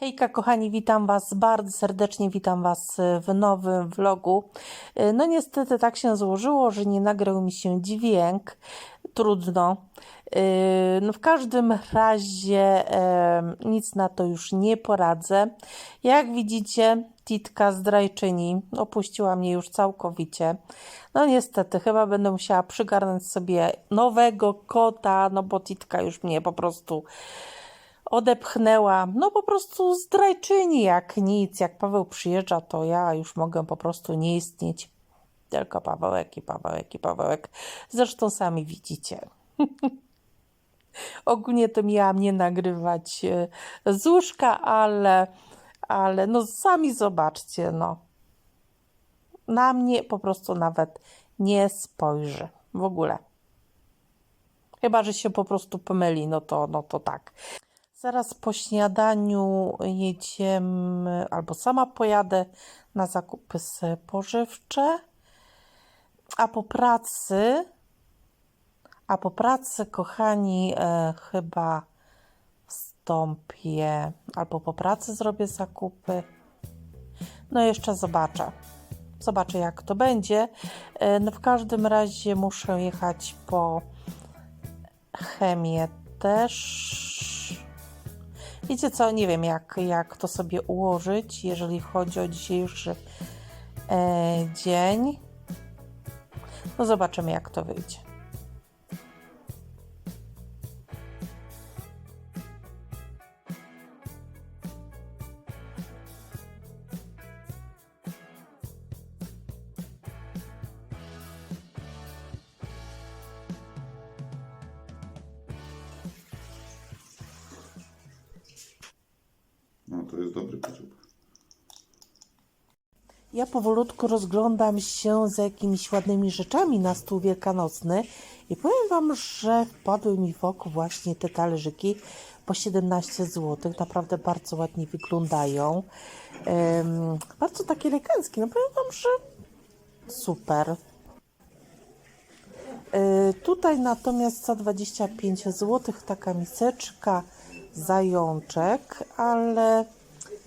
Hejka kochani, witam Was bardzo serdecznie, witam Was w nowym vlogu. No niestety tak się złożyło, że nie nagrał mi się dźwięk, trudno. No w każdym razie nic na to już nie poradzę. Jak widzicie, Titka zdrajczyni opuściła mnie już całkowicie. No niestety, chyba będę musiała przygarnąć sobie nowego kota, no bo Titka już mnie po prostu odepchnęła. No po prostu zdrajczyni jak nic. Jak Paweł przyjeżdża, to ja już mogę po prostu nie istnieć. Tylko Pawełek i Pawełek i Pawełek. Zresztą sami widzicie. Ogólnie to miałam nie nagrywać e, z łóżka, ale, ale no sami zobaczcie, no. Na mnie po prostu nawet nie spojrzy. W ogóle. Chyba, że się po prostu pomyli, no to, no to tak. Zaraz po śniadaniu jedziemy, albo sama pojadę na zakupy spożywcze, a po pracy, a po pracy, kochani, e, chyba wstąpię, albo po pracy zrobię zakupy. No jeszcze zobaczę. Zobaczę, jak to będzie. E, No w każdym razie muszę jechać po chemię też. Wiecie co, nie wiem jak, jak to sobie ułożyć, jeżeli chodzi o dzisiejszy e, dzień. No zobaczymy jak to wyjdzie. Powolutku rozglądam się za jakimiś ładnymi rzeczami na stół wielkanocny i powiem Wam, że wpadły mi w oko właśnie te talerzyki po 17 zł. Naprawdę bardzo ładnie wyglądają. Em, bardzo takie eleganckie. No powiem Wam, że super. Y, Tutaj natomiast za 25 zł taka miseczka zajączek, ale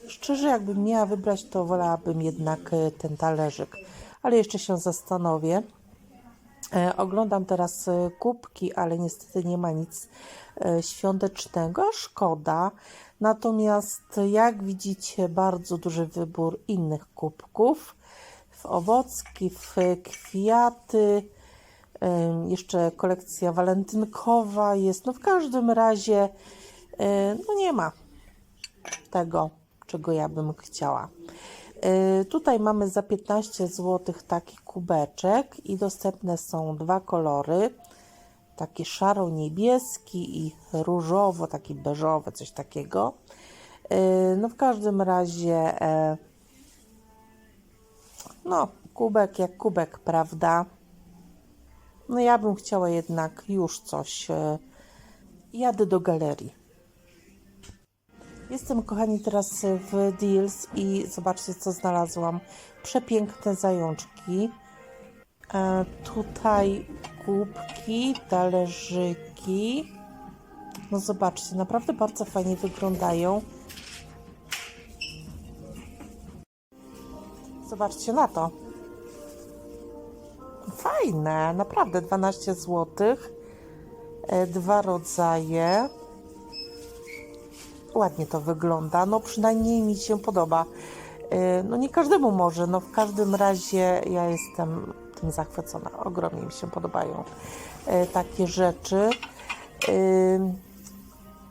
szczerze jakbym miała wybrać, to wolałabym jednak y, ten talerzyk. Ale jeszcze się zastanowię. E, Oglądam teraz e, kubki, ale niestety nie ma nic e, świątecznego, szkoda. Natomiast jak widzicie, bardzo duży wybór innych kubków. W owocki, w kwiaty, jeszcze kolekcja walentynkowa jest. No w każdym razie e, no nie ma tego, czego ja bym chciała. Y, Tutaj mamy za 15 zł taki kubeczek i dostępne są dwa kolory. Taki szaro-niebieski i różowo, taki beżowy, coś takiego. Y, No w każdym razie e, no kubek jak kubek, prawda? No ja bym chciała jednak już coś. e, Jadę do galerii. Jestem, kochani, teraz w Deals i zobaczcie, co znalazłam. Przepiękne zajączki. E, tutaj kubki, talerzyki. No zobaczcie, naprawdę bardzo fajnie wyglądają. Zobaczcie na to. Fajne, naprawdę 12 zł. E, Dwa rodzaje ładnie to wygląda. No przynajmniej mi się podoba. Yy, No nie każdemu może, no w każdym razie ja jestem tym zachwycona. Ogromnie mi się podobają yy, takie rzeczy. Yy,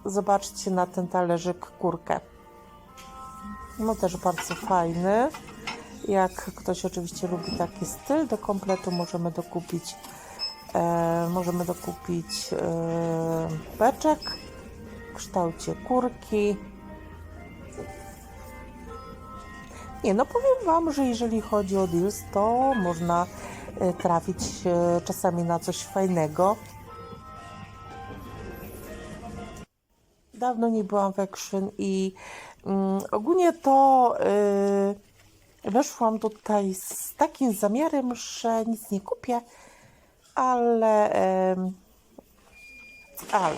Zobaczcie na ten talerzyk kurkę. No też bardzo fajny. Jak ktoś oczywiście lubi taki styl, do kompletu możemy dokupić e, możemy dokupić e, beczek kształcie kurki. Nie, no powiem Wam, że jeżeli chodzi o deals, to można e, trafić e, czasami na coś fajnego. Dawno nie byłam w Action i mm, ogólnie to y, weszłam tutaj z takim zamiarem, że nic nie kupię, ale em, ale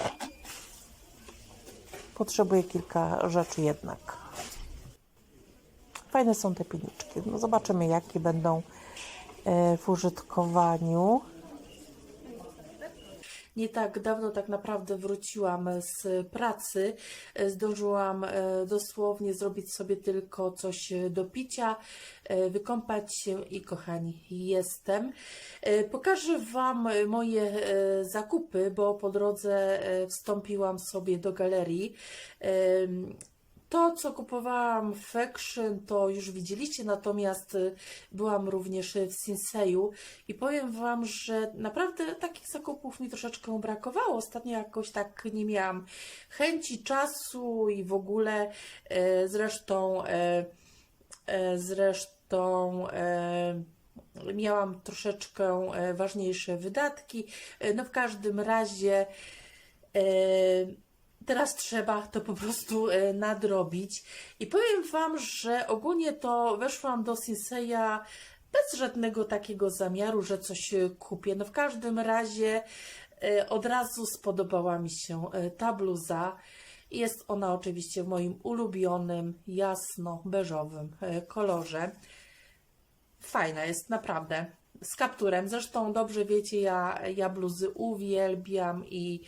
Potrzebuję kilka rzeczy jednak. Fajne są te piniczki. No zobaczymy, jakie będą e, w użytkowaniu. Nie tak dawno tak naprawdę wróciłam z pracy. E, Zdążyłam e, dosłownie zrobić sobie tylko coś do picia, e, wykąpać się i kochani, jestem. E, Pokażę Wam moje e, zakupy, bo po drodze e, wstąpiłam sobie do galerii. To, co kupowałam w Action, to już widzieliście, natomiast y, byłam również w Sinseju i powiem Wam, że naprawdę takich zakupów mi troszeczkę brakowało. Ostatnio jakoś tak nie miałam chęci, czasu i w ogóle e, zresztą e, e, zresztą e, miałam troszeczkę e, ważniejsze wydatki. E, No w każdym razie e, teraz trzeba to po prostu e, nadrobić. I powiem Wam, że ogólnie to weszłam do Sinseya bez żadnego takiego zamiaru, że coś e, kupię. No w każdym razie e, od razu spodobała mi się ta bluza. Jest ona oczywiście w moim ulubionym, jasno-beżowym kolorze. Fajna jest, naprawdę. Z kapturem. Zresztą dobrze wiecie, ja, ja bluzy uwielbiam i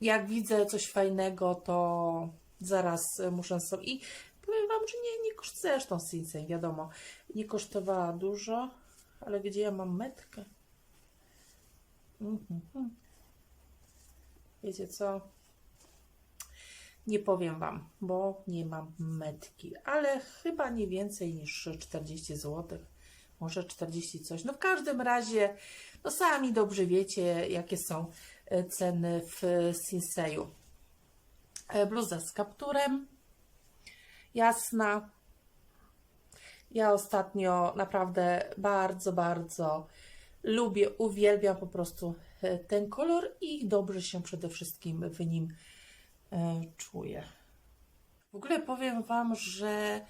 jak widzę coś fajnego, to zaraz muszę sobie. I powiem Wam, że nie, nie koszt zresztą Sinsei, wiadomo. Nie kosztowała dużo, ale gdzie ja mam metkę? Mhm. Wiecie co? Nie powiem Wam, bo nie mam metki, ale chyba nie więcej niż 40 zł, może 40 coś. No w każdym razie, no sami dobrze wiecie, jakie są ceny w Sinseju. E, Bluza z kapturem, jasna. Ja ostatnio naprawdę bardzo, bardzo lubię, uwielbiam po prostu e, ten kolor i dobrze się przede wszystkim w nim e, czuję. W ogóle powiem Wam, że e,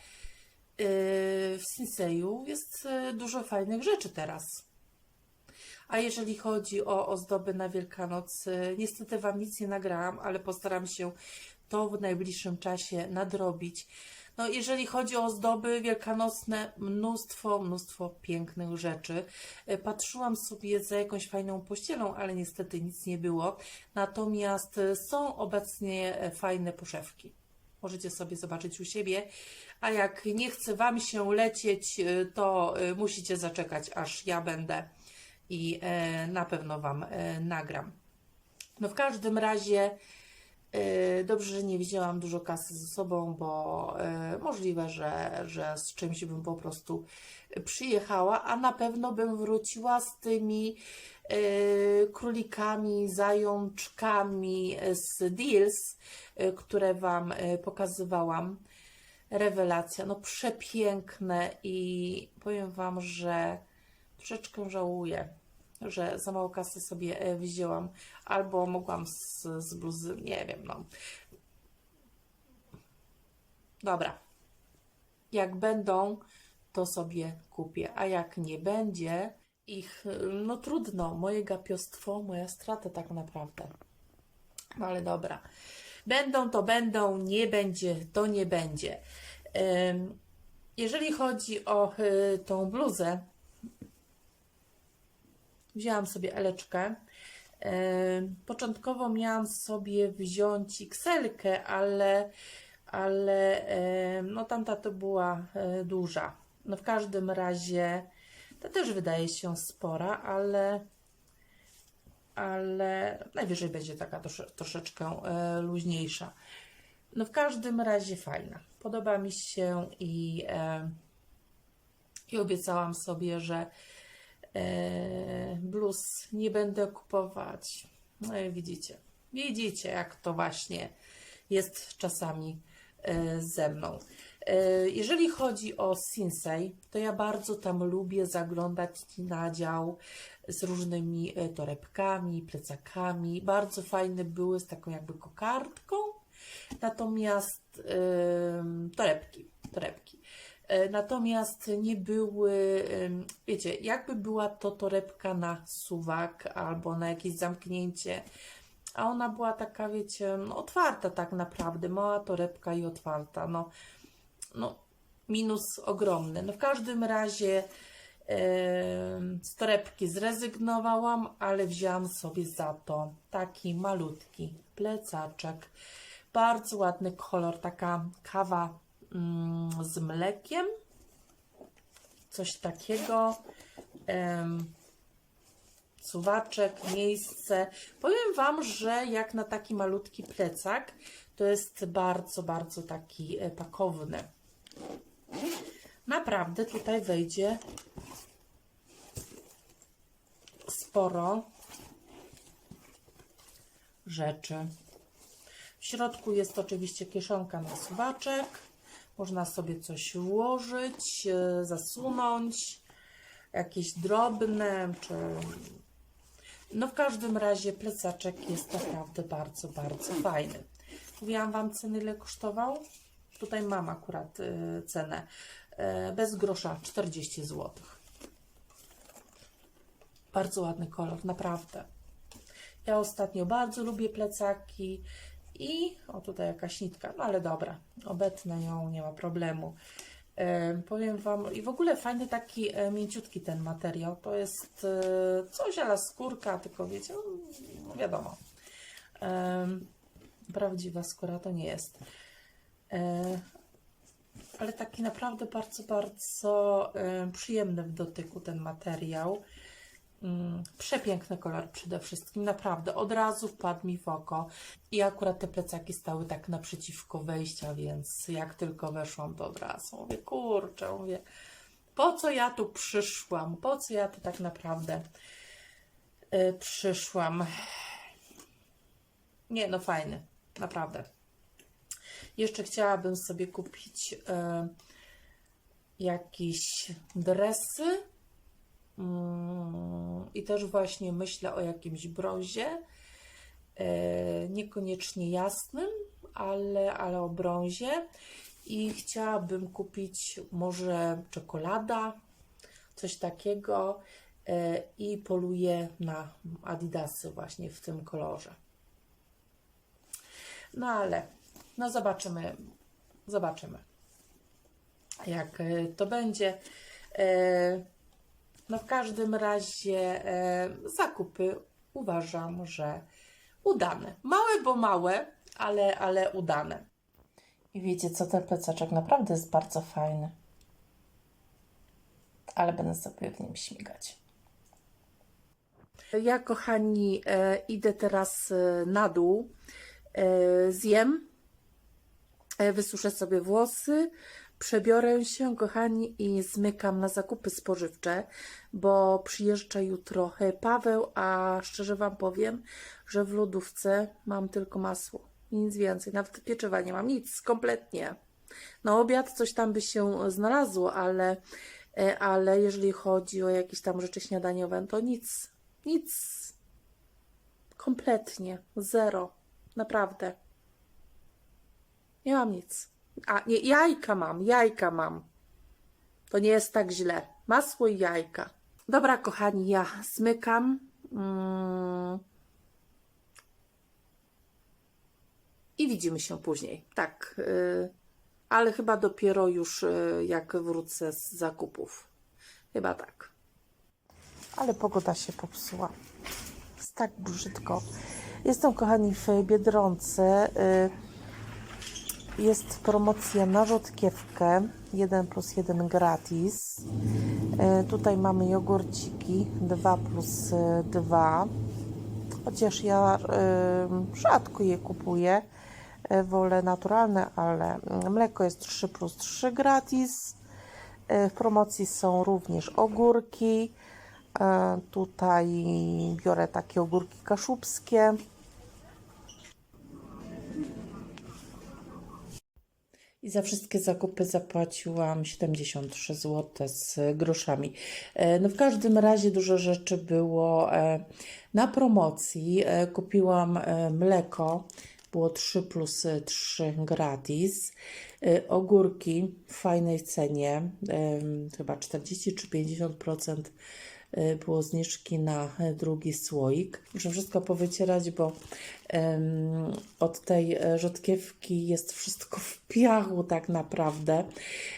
w Sinseju jest e, dużo fajnych rzeczy teraz. A jeżeli chodzi o ozdoby na Wielkanoc, e, niestety Wam nic nie nagrałam, ale postaram się to w najbliższym czasie nadrobić. No, jeżeli chodzi o ozdoby wielkanocne, mnóstwo, mnóstwo pięknych rzeczy. E, Patrzyłam sobie za jakąś fajną pościelą, ale niestety nic nie było. Natomiast e, są obecnie e, fajne poszewki. Możecie sobie zobaczyć u siebie. A jak nie chce Wam się lecieć, to musicie zaczekać, aż ja będę i e, na pewno Wam e, nagram. No w każdym razie e, dobrze, że nie wzięłam dużo kasy ze sobą, bo możliwe, że, że z czymś bym po prostu przyjechała, a na pewno bym wróciła z tymi królikami, zajączkami z Deals, które Wam pokazywałam. Rewelacja, no przepiękne i powiem Wam, że troszeczkę żałuję, że za mało kasy sobie e, wzięłam, albo mogłam z, z bluzy, nie wiem, no. Dobra. Jak będą, to sobie kupię, a jak nie będzie ich, no trudno, moje gapiostwo, moja strata tak naprawdę. No ale dobra. Będą to będą, nie będzie to nie będzie. Jeżeli chodzi o y, tą bluzę, wzięłam sobie eleczkę. Em, Początkowo miałam sobie wziąć xl ale, ale em, no tamta to była e, duża. No w każdym razie to też wydaje się spora, ale ale najwyżej będzie taka trosze, troszeczkę e, luźniejsza. No w każdym razie fajna. Podoba mi się i, e, i obiecałam sobie, że e, bluz nie będę kupować. No i widzicie, widzicie jak to właśnie jest czasami e, ze mną. E, Jeżeli chodzi o Sinsei, to ja bardzo tam lubię zaglądać na dział z różnymi e, torebkami, plecakami. Bardzo fajne były z taką jakby kokardką. Natomiast torebki, torebki. E, Natomiast nie były, wiecie, jakby była to torebka na suwak albo na jakieś zamknięcie, a ona była taka, wiecie, no, otwarta tak naprawdę, mała torebka i otwarta. No, no minus ogromny. No w każdym razie em, z torebki zrezygnowałam, ale wzięłam sobie za to taki malutki plecaczek. Bardzo ładny kolor, taka kawa z mlekiem. Coś takiego. Suwaczek, miejsce. Powiem Wam, że jak na taki malutki plecak, to jest bardzo, bardzo taki e, pakowny. Naprawdę tutaj wejdzie sporo rzeczy. W środku jest oczywiście kieszonka na suwaczek. Można sobie coś ułożyć, e, zasunąć, jakieś drobne, czy no w każdym razie plecaczek jest naprawdę bardzo, bardzo fajny. Mówiłam Wam ceny ile kosztował? Tutaj mam akurat y, cenę. Y, bez grosza 40 zł. Bardzo ładny kolor, naprawdę. Ja ostatnio bardzo lubię plecaki i o tutaj jakaś nitka, no ale dobra, obetnę ją, nie ma problemu. E, powiem Wam, i w ogóle fajny taki e, mięciutki ten materiał. To jest e, coś ala skórka, tylko wiecie, no, wiadomo. E, prawdziwa skóra to nie jest. E, ale taki naprawdę bardzo, bardzo e, przyjemny w dotyku ten materiał. Mm, Przepiękny kolor przede wszystkim, naprawdę. Od razu wpadł mi w oko. I akurat te plecaki stały tak naprzeciwko wejścia, więc jak tylko weszłam, to od razu mówię, kurczę, mówię, po co ja tu przyszłam? Po co ja tu tak naprawdę y, przyszłam? Nie, no fajny, naprawdę. Jeszcze chciałabym sobie kupić y, jakieś dresy, I też właśnie myślę o jakimś brązie, e, niekoniecznie jasnym, ale, ale o brązie. I chciałabym kupić może czekolada, coś takiego e, i poluję na adidasy właśnie w tym kolorze. No ale, no zobaczymy, zobaczymy jak e, to będzie. No w każdym razie e, zakupy uważam, że udane. Małe, bo małe, ale, ale udane. I wiecie co, ten plecaczek naprawdę jest bardzo fajny. Ale będę sobie w nim śmigać. Ja, kochani, e, idę teraz e, na dół. Zjem, wysuszę sobie włosy, przebiorę się, kochani, i zmykam na zakupy spożywcze, bo przyjeżdża jutro Paweł, a szczerze Wam powiem, że w lodówce mam tylko masło nic więcej. Nawet pieczywa nie mam, nic, kompletnie. Na obiad coś tam by się znalazło, ale, e, ale jeżeli chodzi o jakieś tam rzeczy śniadaniowe, to nic, nic. Kompletnie, zero. Naprawdę. Nie mam nic. A, nie, jajka mam, jajka mam. To nie jest tak źle. Masło i jajka. Dobra, kochani, ja zmykam. Mm. I widzimy się później. Tak, y, ale chyba dopiero już y, jak wrócę z zakupów. Chyba tak. Ale pogoda się popsuła. Jest tak brzydko. Jestem, kochani, w Biedronce. Y, jest promocja na rzodkiewkę 1 plus 1 gratis. E, Tutaj mamy jogurciki 2 plus 2. Chociaż ja e, rzadko je kupuję. E, Wolę naturalne, ale mleko jest 3 plus 3 gratis. E, W promocji są również ogórki. E, Tutaj biorę takie ogórki kaszubskie. I za wszystkie zakupy zapłaciłam 73 zł z groszami. E, No w każdym razie dużo rzeczy było e, na promocji. E, Kupiłam mleko, było 3 plus 3 gratis. Ogórki w fajnej cenie, chyba 40 czy 50% e, było zniżki na e, drugi słoik. Muszę wszystko powycierać, bo em, od tej e, rzodkiewki jest wszystko w piachu tak naprawdę.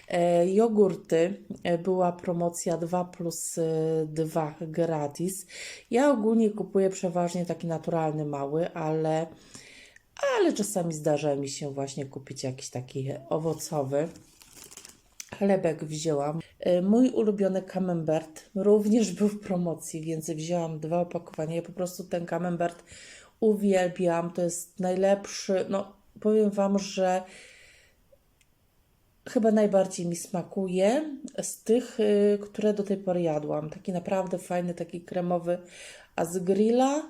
E, jogurty, e, była promocja 2 plus e, 2 gratis. Ja ogólnie kupuję przeważnie taki naturalny mały, ale, ale czasami zdarza mi się właśnie kupić jakiś taki owocowy. Chlebek wzięłam. E, Mój ulubiony camembert również był w promocji, więc wzięłam dwa opakowania. Ja po prostu ten camembert uwielbiam. To jest najlepszy. No, powiem Wam, że chyba najbardziej mi smakuje z tych, y, które do tej pory jadłam. Taki naprawdę fajny, taki kremowy. A z grilla,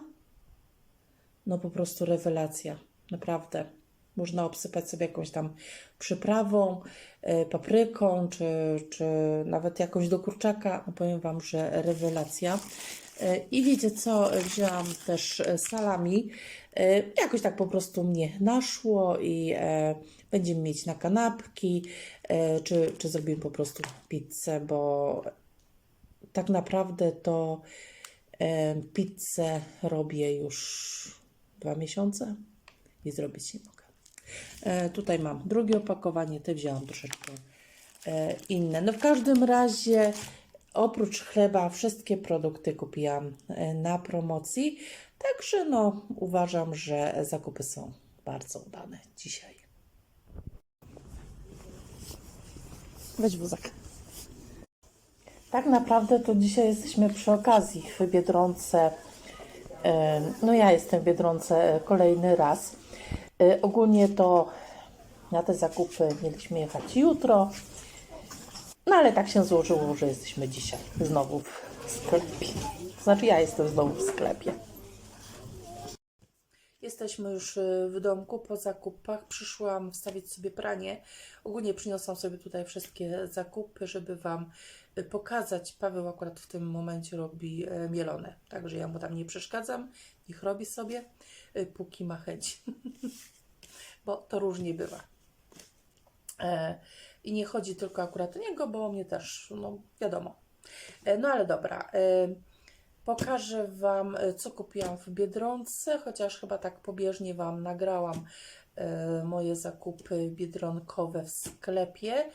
no po prostu rewelacja. Naprawdę. Można obsypać sobie jakąś tam przyprawą, y, papryką, czy, czy nawet jakąś do kurczaka. No powiem Wam, że rewelacja. Y, I wiecie co, wzięłam też e, salami. E, Jakoś tak po prostu mnie naszło i e, będziemy mieć na kanapki, e, czy, czy zrobimy po prostu pizzę, bo tak naprawdę to e, pizzę robię już dwa miesiące i zrobić nie mogę. E, tutaj mam drugie opakowanie, te wzięłam troszeczkę e, inne. No w każdym razie oprócz chleba wszystkie produkty kupiłam e, na promocji, także no uważam, że zakupy są bardzo udane dzisiaj. Weź wózek. Tak naprawdę to dzisiaj jesteśmy przy okazji w Biedronce. No ja jestem w Biedronce kolejny raz. E, Ogólnie to na te zakupy mieliśmy jechać jutro. No ale tak się złożyło, że jesteśmy dzisiaj znowu w sklepie. Znaczy ja jestem znowu w sklepie. Jesteśmy już y, w domku po zakupach. Przyszłam wstawić sobie pranie. Ogólnie przyniosłam sobie tutaj wszystkie zakupy, żeby Wam y, pokazać. Paweł akurat w tym momencie robi y, mielone, także ja mu tam nie przeszkadzam. Niech robi sobie, y, póki ma chęć. Bo to różnie bywa. E, I nie chodzi tylko akurat o niego, bo o mnie też, no wiadomo. E, No ale dobra. e, Pokażę Wam, co kupiłam w Biedronce, chociaż chyba tak pobieżnie Wam nagrałam moje zakupy biedronkowe w sklepie.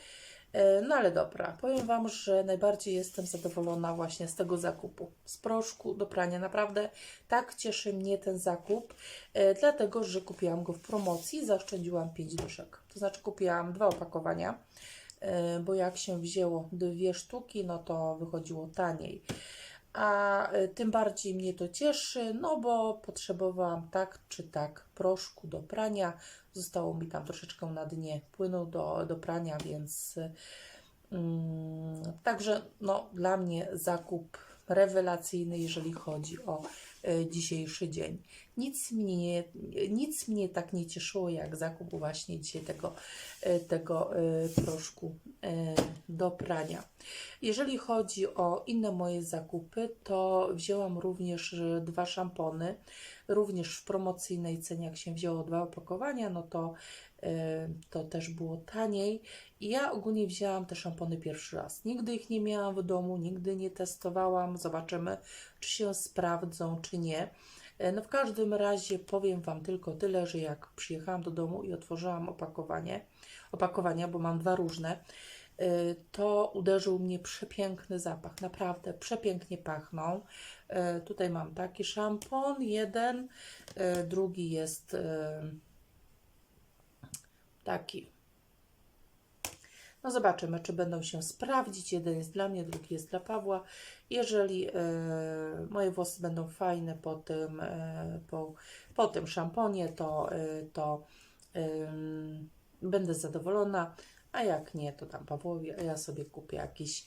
E, No ale dobra, powiem Wam, że najbardziej jestem zadowolona właśnie z tego zakupu. Z proszku do prania. Naprawdę tak cieszy mnie ten zakup, e, dlatego że kupiłam go w promocji i zaoszczędziłam 5 duszek. To znaczy kupiłam dwa opakowania, e, bo jak się wzięło dwie sztuki, no to wychodziło taniej a y, tym bardziej mnie to cieszy, no bo potrzebowałam tak czy tak proszku do prania. Zostało mi tam troszeczkę na dnie płynu do, do prania, więc mm, także no, dla mnie zakup rewelacyjny, jeżeli chodzi o y, dzisiejszy dzień. Nic mnie, nie, nic mnie tak nie cieszyło jak zakup właśnie dzisiaj tego, y, tego y, proszku y, do prania. Jeżeli chodzi o inne moje zakupy, to wzięłam również y, dwa szampony, również w promocyjnej cenie, jak się wzięło dwa opakowania, no to, y, to też było taniej. I ja ogólnie wzięłam te szampony pierwszy raz. Nigdy ich nie miałam w domu, nigdy nie testowałam. Zobaczymy, czy się sprawdzą, czy nie. E, No w każdym razie powiem Wam tylko tyle, że jak przyjechałam do domu i otworzyłam opakowanie, opakowania, bo mam dwa różne, y, to uderzył mnie przepiękny zapach. Naprawdę przepięknie pachną. Y, Tutaj mam taki szampon, jeden, y, drugi jest y, taki. No zobaczymy, czy będą się sprawdzić. Jeden jest dla mnie, drugi jest dla Pawła. Jeżeli moje włosy będą fajne po tym, po, po tym szamponie, to, to będę zadowolona, a jak nie, to tam Pawłowi, a ja sobie kupię jakiś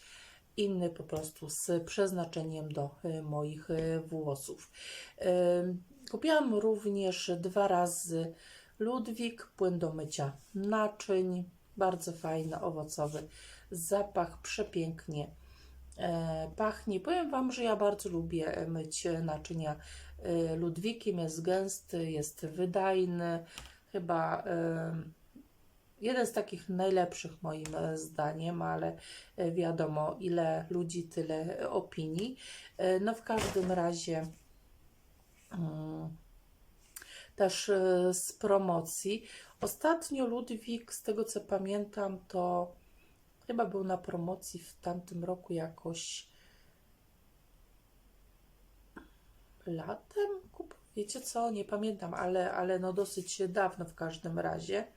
inny po prostu z przeznaczeniem do e, moich e, włosów. Kupiłam również dwa razy Ludwik, płyn do mycia naczyń, bardzo fajny, owocowy zapach, przepięknie e, pachnie. Powiem Wam, że ja bardzo lubię myć naczynia e, Ludwikiem, jest gęsty, jest wydajny, chyba jeden z takich najlepszych moim e, zdaniem, ale e, wiadomo, ile ludzi, tyle e, opinii. No w każdym razie mm, też z promocji. Ostatnio Ludwik, z tego co pamiętam, to chyba był na promocji w tamtym roku jakoś latem. Wiecie co? Nie pamiętam, ale, ale no dosyć dawno w każdym razie.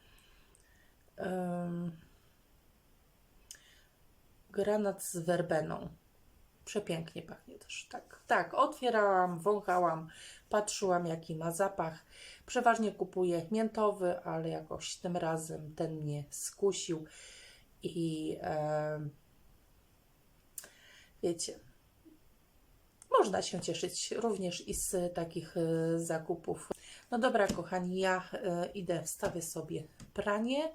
Ym, granat z werbeną. Przepięknie pachnie też. Tak, tak. Otwierałam, wąchałam, patrzyłam jaki ma zapach. Przeważnie kupuję miętowy, ale jakoś tym razem ten mnie skusił. I em, wiecie, można się cieszyć również i z takich e, zakupów. No dobra, kochani, ja e, idę, wstawię sobie pranie.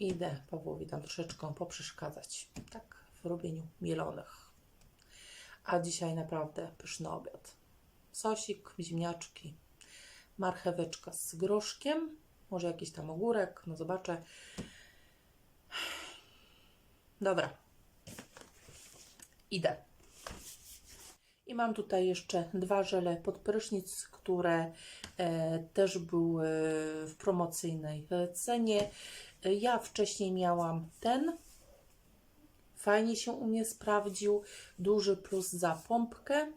Idę Pawłowi tam troszeczkę poprzeszkadzać, tak, w robieniu mielonych. A dzisiaj naprawdę pyszny obiad. Sosik, ziemniaczki, marcheweczka z groszkiem, może jakiś tam ogórek, no zobaczę. Dobra, idę. I mam tutaj jeszcze dwa żele pod prysznic, które e, też były w promocyjnej cenie. Ja wcześniej miałam ten. Fajnie się u mnie sprawdził. Duży plus za pompkę.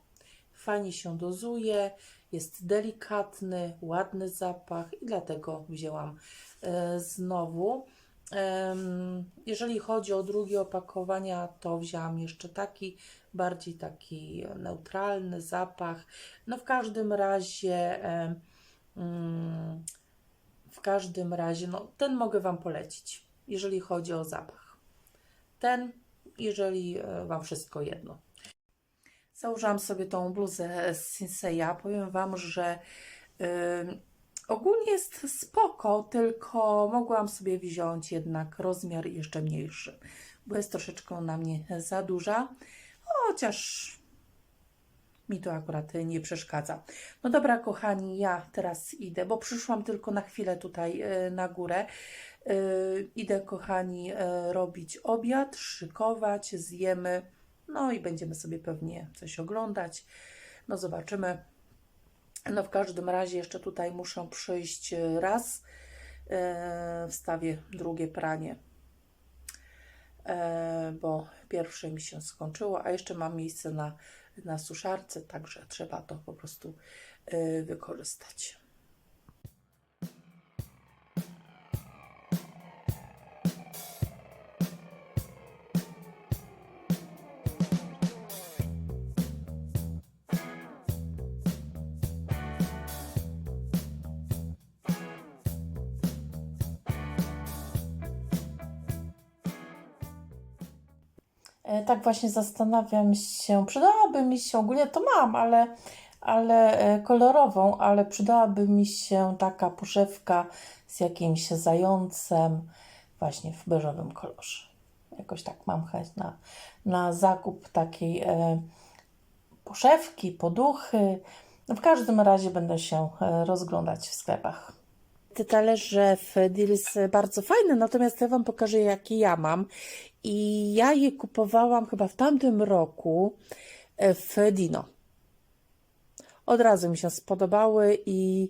Fajnie się dozuje. Jest delikatny, ładny zapach i dlatego wzięłam e, znowu. Jeżeli chodzi o drugie opakowania, to wzięłam jeszcze taki, bardziej taki neutralny zapach. No w każdym razie, mm, w każdym razie, no ten mogę Wam polecić, jeżeli chodzi o zapach. Ten, jeżeli e, Wam wszystko jedno. Założyłam sobie tą bluzę z Sinseya. Powiem Wam, że ym, ogólnie jest spoko, tylko mogłam sobie wziąć jednak rozmiar jeszcze mniejszy, bo jest troszeczkę na mnie za duża, chociaż mi to akurat nie przeszkadza. No dobra, kochani, ja teraz idę, bo przyszłam tylko na chwilę tutaj e, na górę. E, Idę, kochani, e, robić obiad, szykować, zjemy. No i będziemy sobie pewnie coś oglądać. No zobaczymy. No w każdym razie jeszcze tutaj muszę przyjść raz. Wstawię drugie pranie, bo pierwsze mi się skończyło, a jeszcze mam miejsce na, na suszarce, także trzeba to po prostu e, wykorzystać. Tak właśnie zastanawiam się, przydałaby mi się, ogólnie to mam, ale, ale e, kolorową, ale przydałaby mi się taka poszewka z jakimś zającem właśnie w beżowym kolorze. Jakoś tak mam chęć na, na zakup takiej e, poszewki, poduchy. No w każdym razie będę się e, rozglądać w sklepach. Te talerze w Deals bardzo fajne, natomiast ja Wam pokażę, jakie ja mam. I ja je kupowałam chyba w tamtym roku e, w Dino. Od razu mi się spodobały i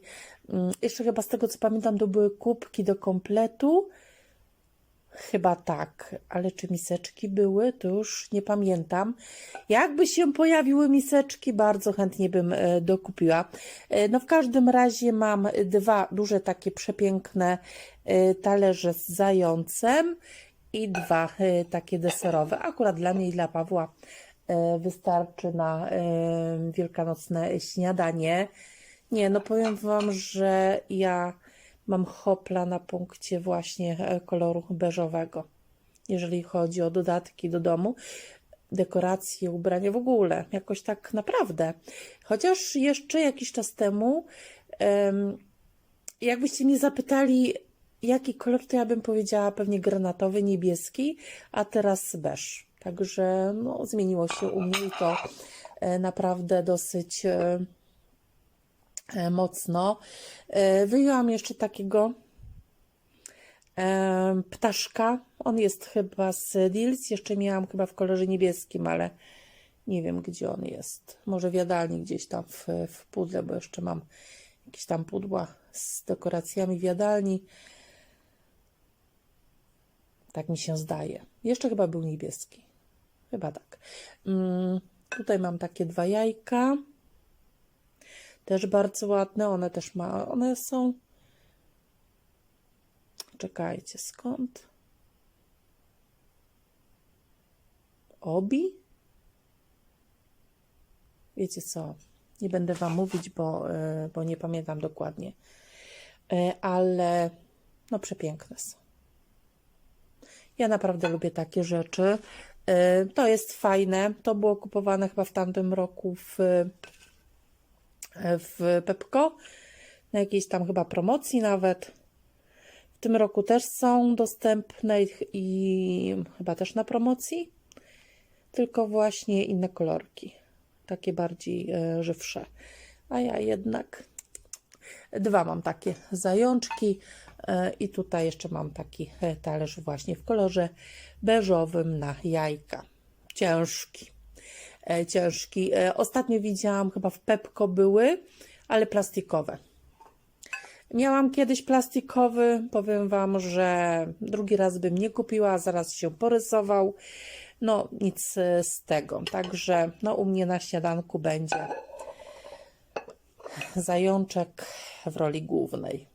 mm, jeszcze chyba z tego co pamiętam, to były kubki do kompletu. Chyba tak, ale czy miseczki były, to już nie pamiętam. Jakby się pojawiły miseczki, bardzo chętnie bym e, dokupiła. E, No w każdym razie mam dwa duże takie przepiękne e, talerze z zającem i dwa takie deserowe. Akurat dla mnie i dla Pawła wystarczy na wielkanocne śniadanie. Nie, no powiem Wam, że ja mam hopla na punkcie właśnie e, koloru beżowego, jeżeli chodzi o dodatki do domu, dekoracje, ubrania w ogóle, jakoś tak naprawdę. Chociaż jeszcze jakiś czas temu, em, jakbyście mnie zapytali, jaki kolor, to ja bym powiedziała pewnie granatowy, niebieski, a teraz beż. Także no, zmieniło się u mnie i to e, naprawdę dosyć e, mocno. E, Wyjęłam jeszcze takiego Em, Ptaszka, on jest chyba z Deals, jeszcze miałam chyba w kolorze niebieskim, ale nie wiem gdzie on jest. Może w jadalni gdzieś tam w, w pudle, bo jeszcze mam jakieś tam pudła z dekoracjami w jadalni. Tak mi się zdaje. Jeszcze chyba był niebieski. Chyba tak. Mm, tutaj mam takie dwa jajka. Też bardzo ładne. One też ma. One są. Czekajcie, skąd? Obi? Wiecie co? Nie będę Wam mówić, bo, e, bo nie pamiętam dokładnie. E, Ale no przepiękne są. Ja naprawdę lubię takie rzeczy. E, To jest fajne. To było kupowane chyba w tamtym roku w, w Pepko. Na jakiejś tam chyba promocji nawet. W tym roku też są dostępne i chyba też na promocji. Tylko właśnie inne kolorki. Takie bardziej e, żywsze. A ja jednak dwa mam takie zajączki e, i tutaj jeszcze mam taki e, talerz właśnie w kolorze beżowym na jajka. Ciężki. E, Ciężki. E, Ostatnio widziałam, chyba w Pepko były, ale plastikowe. Miałam kiedyś plastikowy, powiem Wam, że drugi raz bym nie kupiła, zaraz się porysował. No, nic e, z tego. Także no, u mnie na śniadanku będzie zajączek w roli głównej.